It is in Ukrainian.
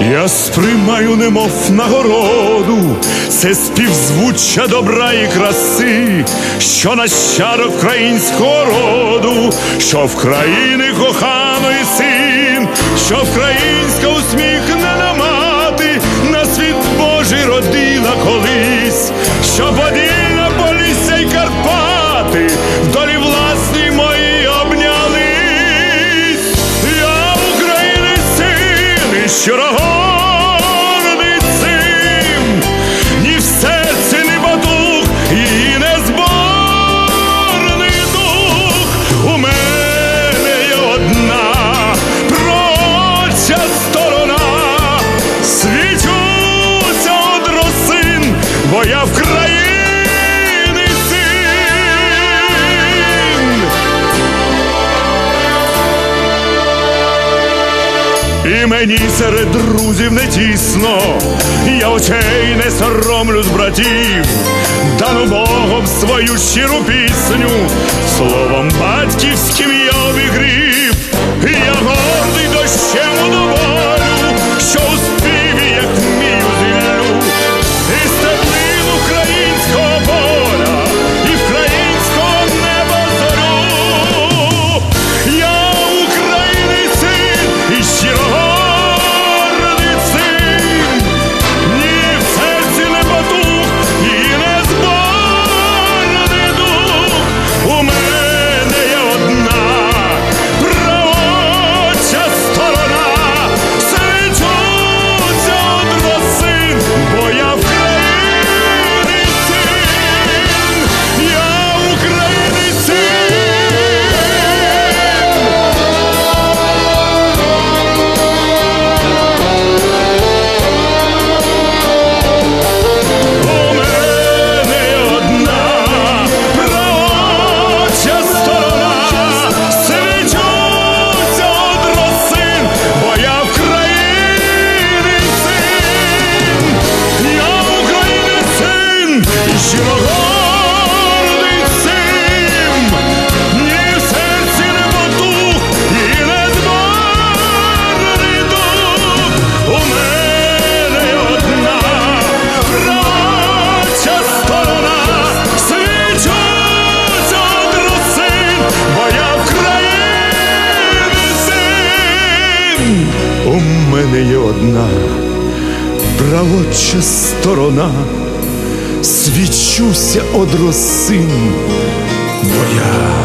Я сприймаю, немов нагороду, це співзвуччя добра і краси, що нащадок українського роду, що в країни коханої син, що вкраїнська усміхнена мати. На світ Божий родила колись, що подільна і цим, ні в серці, ні батух, і не зборний дух. У мене є одна проча сторона, свічуся од бо я в країни І мені серед друзів не тісно, я очей не соромлюсь братів, дану Богом свою щиру пісню, словом батьківським щиро гордий цим, ні в серці не потух, і не зборний дух. У мене одна пророча сторона, свічуться од росин, бо я в країни син. У мене є одна правоча сторона, свічуся од росин, бо я